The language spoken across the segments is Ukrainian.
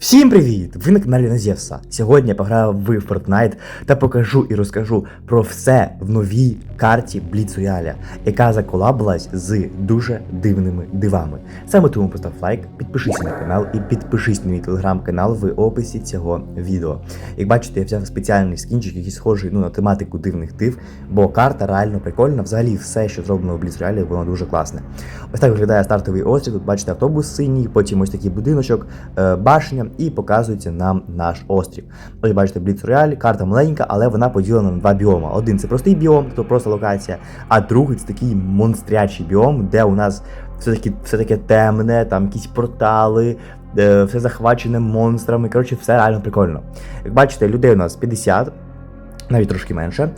Всім привіт! Ви на каналі Назєвса. Сьогодні я пограю в Fortnite та покажу і розкажу про все в новій карті Royale, яка заколабилась з дуже дивними дивами. Саме тому постав лайк, підпишися на канал і підпишись на мій телеграм-канал в описі цього відео. Як бачите, я взяв спеціальний скінчик, який схожий ну, на тематику дивних див, бо карта реально прикольна. Взагалі все, що зроблено в Blitz Royale, воно дуже класне. Ось так виглядає стартовий острів. Тут бачите автобус синій, потім ось такий будиночок, е, і показується нам наш острів. Ось бачите, Blitz Royale, карта маленька, але вона поділена на два біома. Один це простий біом, тобто просто локація, а другий це такий монстрячий біом, де у нас все таки все таке темне, там якісь портали. е, Все захвачене монстрами. Коротше, все реально прикольно. Як бачите, людей у нас 50, навіть трошки менше. Е,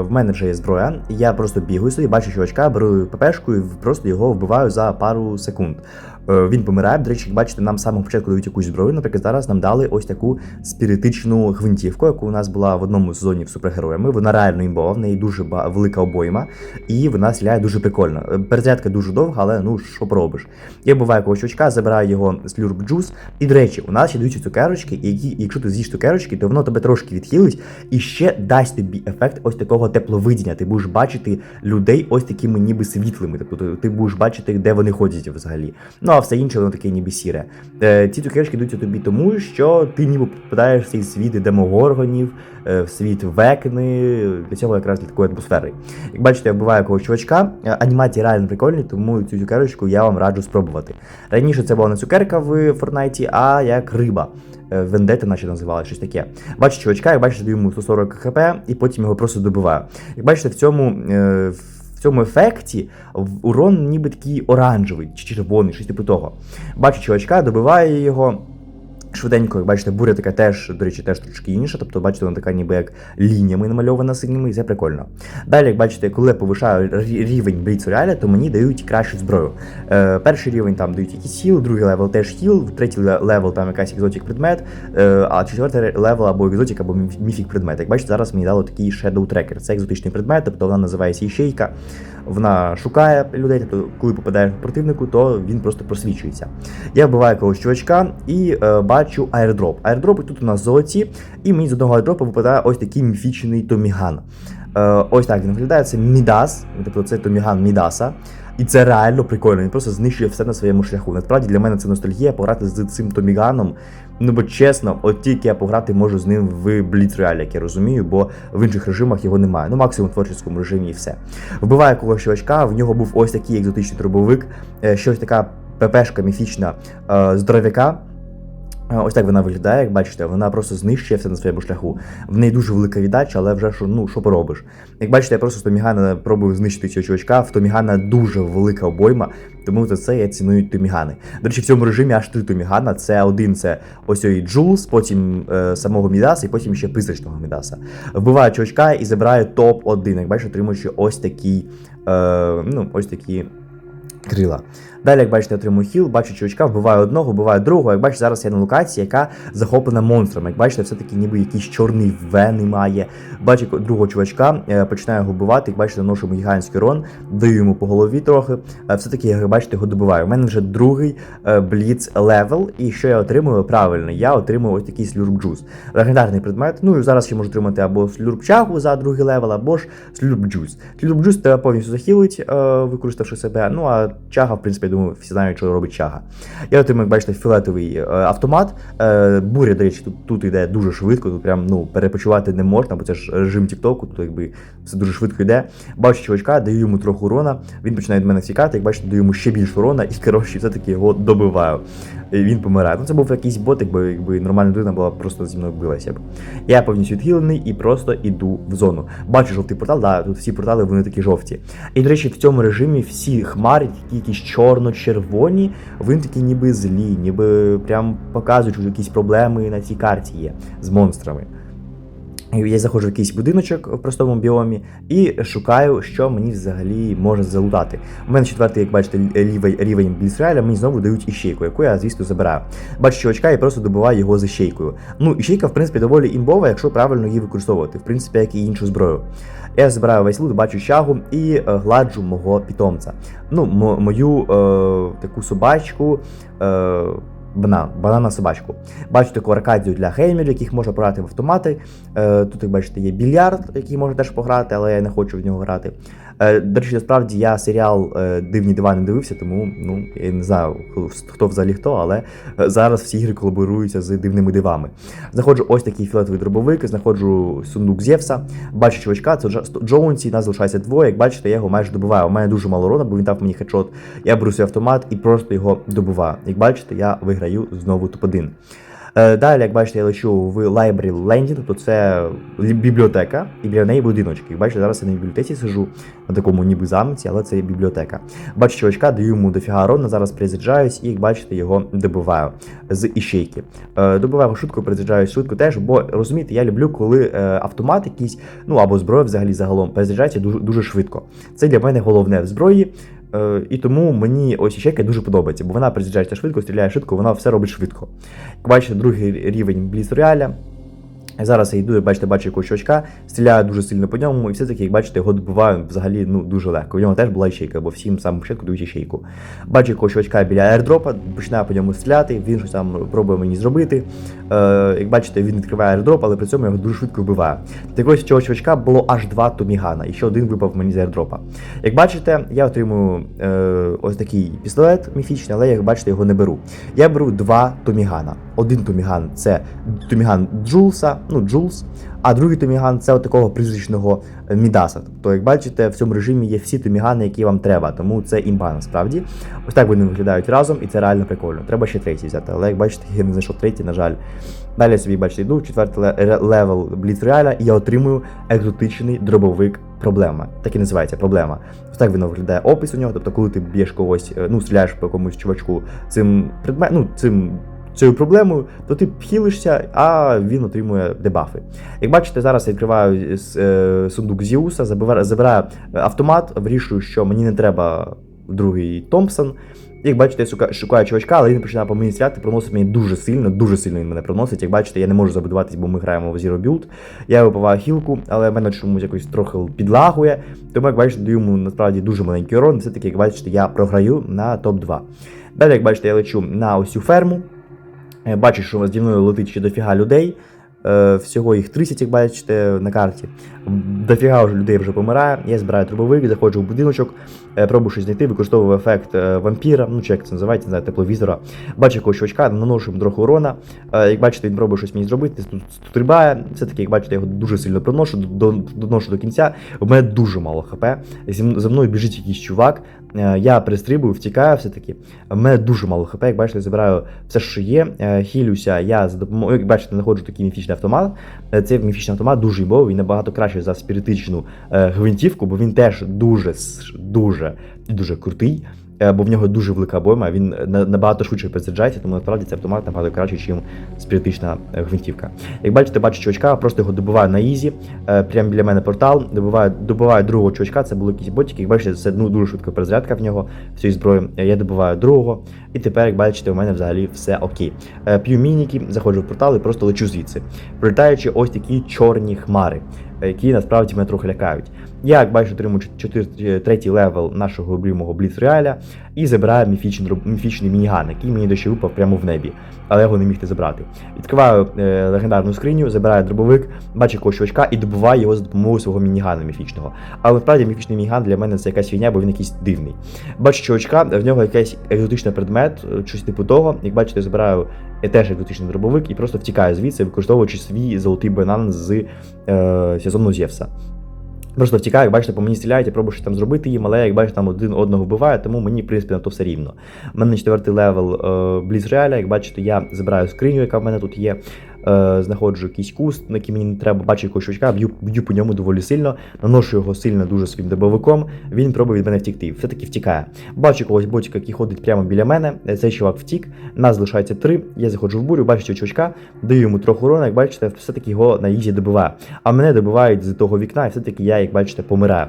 в мене вже є зброя. Я просто бігаю собі, бачу чувачка, беру ППшку і просто його вбиваю за пару секунд. Е, він помирає. До речі, як бачите, нам з самого початку дають якусь зброю. Наприклад, зараз нам дали ось таку спіритичну гвинтівку, яку у нас була в одному сезоні в супергероями. Вона реально імбова, в неї дуже велика обойма, і вона стріляє дуже прикольно. Е, Перезарядка дуже довга, але ну що поробиш. Я вбиваю якогось чувачка, забираю його слюрб джус. І до речі, у нас ще дають цукерочки, які, якщо ти з'їш цукерочки, то воно тебе трошки відхилить і ще дасть тобі ефект ось такого тепловидіння. Ти будеш бачити людей ось такими ніби світлими. Тобто ти будеш бачити, де вони ходять взагалі. Ну а все інше воно таке ніби сіре. Е, ці цукерочки йдуть тобі тому, що ти ніби попадаєш в цей світ демогоргонів, е, в світ векни, для цього якраз для такої атмосфери. Як бачите, я вбиваю якогось чувачка. Е, Анімації реально прикольні, тому цю цукерочку я вам раджу спробувати. Раніше це була не цукерка в Фортнайті, а як риба. Вендета, наче називали щось таке. Бачу чувачка, як бачите, даю йому 140 хп, і потім його просто добиваю. Як бачите, в цьому. В цьому ефекті урон ніби такий оранжевий чи червоний, щось типу того. Бачу чувачка, добиває його. Швиденько, як бачите, буря така теж, до речі, теж трошки інша. Тобто, бачите, вона така ніби як лініями намальована синіми, і це прикольно. Далі, як бачите, коли я повишаю рівень Бліц Рояля, то мені дають кращу зброю. Е, перший рівень там дають якийсь хіл, другий левел теж хіл, третій левел там якась екзотик предмет, е, а четвертий левел або екзотик, або міфік предмет. Як бачите, зараз мені дало такий Shadow Tracker. Це екзотичний предмет, тобто вона називається Іщейка. Вона шукає людей, тобто, коли попадаєш в противнику, то він просто просвічується. Я вбиваю якогось чувачка і е, бачу аердроп. Аердропи тут у нас золоті, і мені з одного аердропу випадає ось такий міфічний Томіган. Е, ось так він виглядає. Це Мідас, тобто це Томіган Мідаса. І це реально прикольно. Він просто знищує все на своєму шляху. Насправді для мене це ностальгія пограти з цим Томіганом. Ну бо чесно, от тільки я пограти можу з ним в Royale, як я розумію, бо в інших режимах його немає. Ну максимум в творчому режимі і все. Вбиває когось чувачка, в нього був ось такий екзотичний трубовик, е, щось така ППшка міфічна е, здоровяка. Ось так вона виглядає, як бачите, вона просто знищує все на своєму шляху. В неї дуже велика віддача, але вже що, ну, що поробиш. Як бачите, я просто з Томігана пробую знищити цього чувачка. В Томігана дуже велика обойма, тому за це я ціную Томігани. До речі, в цьому режимі аж три Томігана. Це один це ось ой Джулс, потім е, самого Мідаса і потім ще призрачного Мідаса. Вбиваю чувачка і забираю топ-1. Як бачите, отримуючи ось такий, е, ну, ось такі крила. Далі, як бачите, отримую хіл, бачу чувачка, вбиваю одного, вбиваю другого. Як бачите, зараз я на локації, яка захоплена монстрами. Як бачите, все-таки ніби якийсь чорний вени має. Бачу другого чувачка, е, починаю його вбивати. Як бачите, ношу гігантський рон, даю йому по голові трохи. Е, Все-таки, як бачите, його добиваю. У мене вже другий е, бліц левел. І що я отримую? Правильно, я отримую ось такий слюрб джус. Легендарний предмет. Ну і зараз я можу отримати або слюрб чагу за другий левел, або ж слюрб джус. Слюрб джус тебе повністю захилить, використавши себе. Ну а чага, в принципі, думаю, всі знають, що робить чага. Я отримую, як бачите, фіолетовий е, автомат. Е, буря, до речі, тут, тут йде дуже швидко, тут прям ну, перепочивати не можна, бо це ж режим Тіктоку, тут якби все дуже швидко йде. Бачу чувачка, даю йому трохи урона, він починає від мене втікати, як бачите, даю йому ще більше урона, і коротше, все-таки його добиваю. І він помирає. Ну це був якийсь бот, якби, якби нормальна людина була просто зі мною билася б. Я повністю відхилений і просто іду в зону. Бачу жовтий портал, да, тут всі портали вони такі жовті. І, до речі, в цьому режимі всі хмари, такі якісь чорно-червоні, вони такі ніби злі, ніби прям показують, що якісь проблеми на цій карті є з монстрами. Я заходжу в якийсь будиночок в простому біомі і шукаю, що мені взагалі може залутати. У мене четвертий, як бачите, рівень, рівень Блісраеля, мені знову дають іщейку, яку я, звісно, забираю. Бачу чувачка і просто добиваю його з іщейкою. Ну, іщейка, в принципі, доволі імбова, якщо правильно її використовувати, в принципі, як і іншу зброю. Я збираю весь лут, бачу чагу і е, гладжу мого питомця. Ну, мо- мою е, таку собачку. Е, банан, банана собачку. Бачите таку аркадію для геймерів, яких можна пограти в автомати. Е, тут, як бачите, є більярд, який можна теж пограти, але я не хочу в нього грати. Е, до речі, насправді я серіал е, Дивні дива не дивився, тому ну я не знаю, хто- взагалі хто, але е, зараз всі ігри колаборуються з дивними дивами. Знаходжу ось такий фіолетовий дробовик, знаходжу сундук Зевса, бачу чувачка, це Дж- Джоунсі, нас залишається двоє. Як бачите, я його майже добиваю. У мене дуже мало урона, бо він дав мені хедшот. Я беру свій автомат і просто його добиваю. Як бачите, я виграю знову топ-1. Е, Далі, як бачите, я лечу в Library Landing, тобто це бібліотека, і біля неї будиночки. Як бачите, зараз я на бібліотеці сижу на такому ніби замці, але це бібліотека. Бачу чувачка, даю йому дофіга рона, зараз призаджаюсь і, як бачите, його добиваю з іщейки. Е, добиваю швидко, призаджаюсь швидко теж, бо розумієте, я люблю, коли е, автомат якийсь, ну або зброя взагалі загалом перезаряджається дуже, дуже швидко. Це для мене головне в зброї. Е, І тому мені ось іщейка дуже подобається, бо вона приїжджає швидко, стріляє швидко, вона все робить швидко. Як бачите, другий рівень Бліц Рояля. Зараз я йду, бачите, бачу якогось чувачка, стріляю дуже сильно по ньому, і все-таки, як бачите, його добиваю взагалі ну, дуже легко. У нього теж була ячейка, бо всім самому початку дають ячейку. Бачу якогось чувачка біля аердропа, починаю по ньому стріляти, він щось там пробує мені зробити. Е, як бачите, він відкриває аердроп, але при цьому його дуже швидко вбиваю. Так ось цього чувачка було аж два томігана, і ще один випав мені з аердропа. Як бачите, я отримую е, ось такий пістолет міфічний, але як бачите, його не беру. Я беру два томігана. Один томіган це томіган Джулса, ну Джулс, а другий томіган це такого призрачного е, Мідаса. Тобто, як бачите, в цьому режимі є всі томігани, які вам треба, тому це імба насправді. Ось так вони виглядають разом, і це реально прикольно. Треба ще третій взяти, але як бачите, я не знайшов третій, на жаль. Далі собі бачите, йду, четвертий левел Бліц Рояля, і я отримую екзотичний дробовик проблема. Так і називається проблема. Ось так він виглядає опис у нього. Тобто, коли ти б'єш когось, е, ну стріляєш по якомусь чувачку цим предмет, ну цим. Цією проблемою, то ти хілишся, а він отримує дебафи. Як бачите, зараз я відкриваю е, сундук Зіуса, забираю автомат, вирішую, що мені не треба другий Томпсон. Як бачите, я шукаю чувачка, але він починає по мені стріляти, проносить мені дуже сильно, дуже сильно він мене проносить. Як бачите, я не можу забудуватись, бо ми граємо в Zero Build. Я випиваю хілку, але мене чомусь якось трохи підлагує. Тому, як бачите, даю йому насправді дуже маленький урон. Все-таки, як бачите, я програю на топ-2. Далі, як бачите, я лечу на ось цю ферму. Е, Бачу, що зі мною летить ще дофіга людей. Е, Всього їх 30, як бачите, на карті. Дофіга вже людей вже помирає. Я збираю трубовик, заходжу в будиночок, е, пробую щось знайти, використовую ефект е, вампіра, ну чи як це називається, не знаю, тепловізора. Бачу якогось чувачка, наношу трохи урона. Як бачите, він пробує щось мені зробити, тут стрибає. Все-таки, як бачите, я його дуже сильно проношу, доношу до кінця. У мене дуже мало хп. За мною біжить якийсь чувак. Я перестрибую, втікаю все-таки. У мене дуже мало хп, як бачите, забираю все, що є. Хілюся, я за допомогою, як бачите, знаходжу такий міфічний автомат. Е, Цей міфічний автомат дуже імбовий, він набагато краще за спіритичну е, гвинтівку, бо він теж дуже, дуже, дуже крутий. Е, Бо в нього дуже велика обойма, він набагато швидше перезаряджається, тому насправді цей автомат набагато кращий, ніж спіритична е, гвинтівка. Як бачите, бачу чувачка, просто його добиваю на ізі. Е, Прямо біля мене портал, добиваю, добиваю другого чувачка, це були якісь ботики. Як бачите, це ну, дуже швидка перезарядка в нього всієї зброї. Е, Я добиваю другого, і тепер, як бачите, у мене взагалі все окей. Е, П'ю мініки, заходжу в портал і просто лечу звідси, прилітаючи ось такі чорні хмари, е, які насправді мене трохи лякають. Я, як бачу, отримую чотир- третій левел нашого любимого Бліц Рояля і забираю міфічний, міфічний мініган, який мені дощі випав прямо в небі, але його не міг не забрати. Відкриваю е, легендарну скриню, забираю дробовик, бачу якогось чувачка і добиваю його за допомогою свого мінігана міфічного. Але насправді міфічний мініган для мене це якась фігня, бо він якийсь дивний. Бачу чувачка, в нього якийсь екзотичний предмет, е, щось типу того. Як бачите, забираю е, теж екзотичний дробовик і просто втікаю звідси, використовуючи свій золотий банан з е, сезону Зевса. Просто втікаю, як бачите, по мені стріляють, я пробую щось там зробити їм, але як бачите, там один одного вбиває, тому мені, в принципі, на то все рівно. У мене четвертий левел е, Бліз Реаля, як бачите, я забираю скриню, яка в мене тут є. Е, знаходжу якийсь куст, на який мені не треба, бачу якогось чувачка, б'ю, б'ю по ньому доволі сильно, наношу його сильно дуже своїм дробовиком, він пробує від мене втікти, все-таки втікає. Бачу когось ботика, який ходить прямо біля мене, е, цей чувак втік, нас залишається три, я заходжу в бурю, бачу цього чувачка, даю йому трохи урона, як бачите, все-таки його на ізі добиваю. А мене добивають з того вікна, і все-таки я, як бачите, помираю.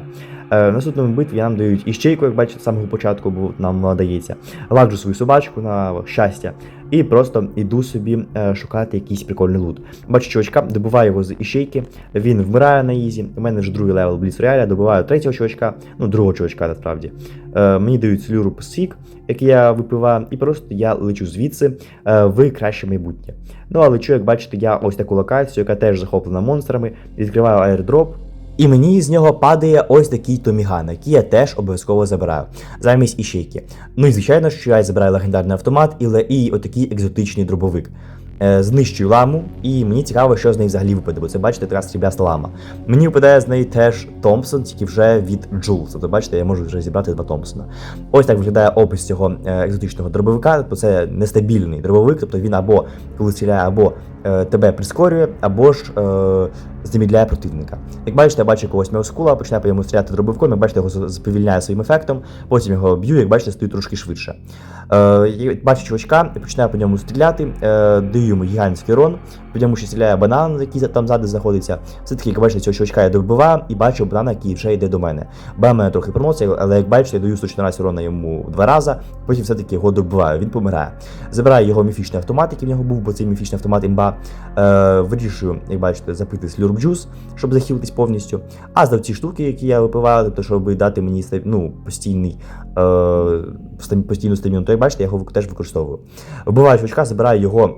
Е, в наступному битві нам дають іщейку, як бачите, з самого початку, бо нам вона дається. Ладжу свою собачку на щастя. І просто іду собі е, шукати якийсь прикольний лут. Бачу чувачка, добиваю його з іщейки, він вмирає на ізі. У мене вже другий левел Бліц Рояля, добиваю третього чувачка, ну другого чувачка насправді. Е, мені дають слюру сік, який я випиваю, і просто я лечу звідси е, в краще майбутнє. Ну а лечу, як бачите, я ось таку локацію, яка теж захоплена монстрами, відкриваю аірдроп. І мені з нього падає ось такий Томіган, який я теж обов'язково забираю замість іщейки. Ну і звичайно, що я забираю легендарний автомат і, і отакий екзотичний дробовик. Е, знищую ламу, і мені цікаво, що з неї взагалі випаде, бо це бачите, така срібляста лама. Мені випадає з неї теж Томпсон, тільки вже від Джулс. Тобто, бачите, я можу вже зібрати два Томпсона. Ось так виглядає опис цього е, екзотичного дробовика. Тобто це нестабільний дробовик, тобто він або коли стріляє, або е, тебе прискорює, або ж е, замідляє противника. Як бачите, я бачу якогось меоскула, починаю по ньому стріляти дробовиком, як бачите, його сповільняє своїм ефектом, потім його б'ю, як бачите, стою трошки швидше. Е, бачу чувачка, починаю по ньому стріляти, е, йому гігантський рон, по ньому ще стріляє банан, який там ззаду знаходиться. Все-таки, як бачите, цього чувачка я добиваю і бачу банана, який вже йде до мене. Банан мене трохи проносить, але як бачите, я даю 114 урона йому два рази, потім все-таки його добиваю, він помирає. Забираю його міфічний автомат, який в нього був, бо цей міфічний автомат імба. Е, вирішую, як бачите, запити слюрб джус, щоб захилитись повністю. А за ці штуки, які я випиваю, тобто, щоб дати мені ну, постійний, е, постійну стаміну, то як бачите, я його теж використовую. Вбиваю чувачка, забираю його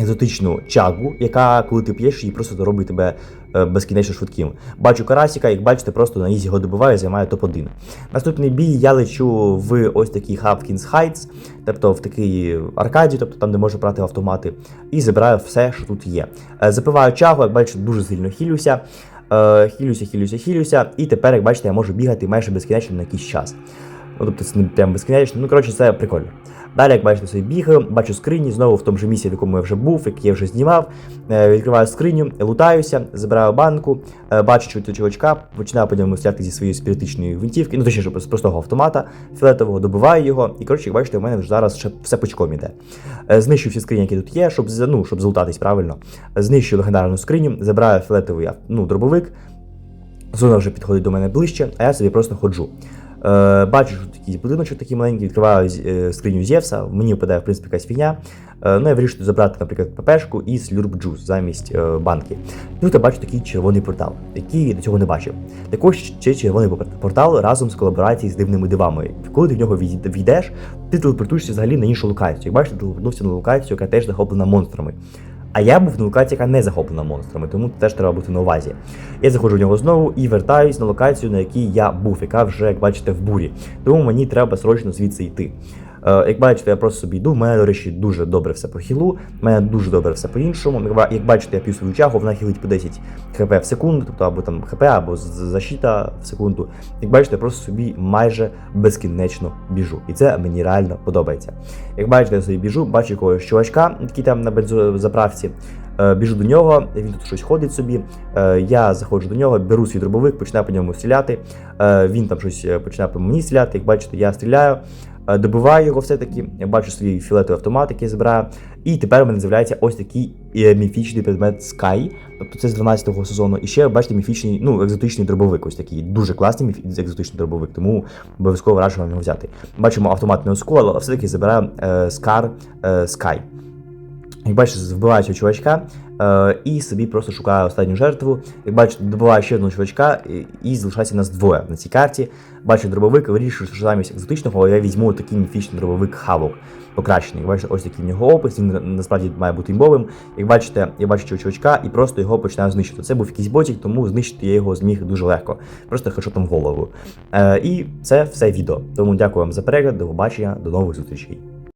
екзотичну чагу, яка, коли ти п'єш, її просто робить тебе е, безкінечно швидким. Бачу карасіка, як бачите, просто на ізі його добиваю, займаю топ-1. Наступний бій я лечу в ось такий Hopkins Heights, тобто в такий аркаді, тобто там, де можна брати автомати, і забираю все, що тут є. Е, Запиваю чагу, як бачите, дуже сильно хілюся. Е, Хілюся, хілюся, хілюся, і тепер, як бачите, я можу бігати майже безкінечно на якийсь час. Ну, тобто це не прям безкінечно. Ну, коротше, це прикольно. Далі, як бачите, собі бігаю, бачу скрині, знову в тому ж місці, в якому я вже був, який я вже знімав. Е, Відкриваю скриню, лутаюся, забираю банку, е, бачу чу- чувачка, починаю по ньому стріляти зі своєї спіритичної гвинтівки, ну точніше, з простого автомата фіолетового, добиваю його. І коротше, як бачите, у мене вже зараз ще все пучком іде. Е, Знищую всі скрині, які тут є, щоб, ну, щоб залутатись правильно. Знищую легендарну скриню, забираю фіолетовий ну, дробовик. Зона вже підходить до мене ближче, а я собі просто ходжу. Е, бачу, що такий будиночок такий маленький, відкриваю е, скриню Зевса, мені випадає, в принципі, якась фігня. Е, ну, я вирішую забрати, наприклад, ППшку і слюрб джус замість е, банки. Тут я бачу такий червоний портал, який я до цього не бачив. Також ще червоний портал разом з колаборацією з дивними дивами. Коли ти в нього війдеш, ти телепортуєшся взагалі на іншу локацію. Як бачите, телепортнувся на локацію, яка теж захоплена монстрами. А я був на локації, яка не захоплена монстрами, тому теж треба бути на увазі. Я заходжу в нього знову і вертаюсь на локацію, на якій я був, яка вже, як бачите, в бурі. Тому мені треба срочно звідси йти. Е, як бачите, я просто собі йду. У мене, до речі, дуже добре все по хілу, у мене дуже добре все по іншому. Як бачите, я п'ю свою чагу, вона хілить по 10 хп в секунду, тобто або там хп, або защита в секунду. Як бачите, я просто собі майже безкінечно біжу. І це мені реально подобається. Як бачите, я собі біжу, бачу якогось чувачка, який там на бензозаправці. Е, Біжу до нього, він тут щось ходить собі. Е, Я заходжу до нього, беру свій дробовик, починаю по ньому стріляти. Він там щось починає по мені стріляти. Як бачите, я стріляю, добиваю його все-таки. Бачу свій фіолетовий автомат, який збираю. І тепер у мене з'являється ось такий е, міфічний предмет Sky. Тобто це з 12-го сезону. І ще бачите, міфічний, ну, екзотичний дробовик. Ось такий дуже класний міф- екзотичний дробовик, тому обов'язково раджу вам його взяти. Бачимо автоматне оскол, але все-таки забираю е, Scar е, Sky. Як бачите, вбиваю цього чувачка е, і собі просто шукаю останню жертву. Як бачите, добиваю ще одного чувачка і, і залишається нас двоє на цій карті. Бачу дробовик, вирішую, що замість екзотичного я візьму такий міфічний дробовик Хавок. Покращений. Як бачите, ось такий в нього опис, він насправді має бути імбовим. Як бачите, я бачу цього чувачка і просто його починаю знищити. Це був якийсь ботик, тому знищити я його зміг дуже легко. Просто хешотом в голову. Е, і це все відео. Тому дякую вам за перегляд, до побачення, до нових зустрічей.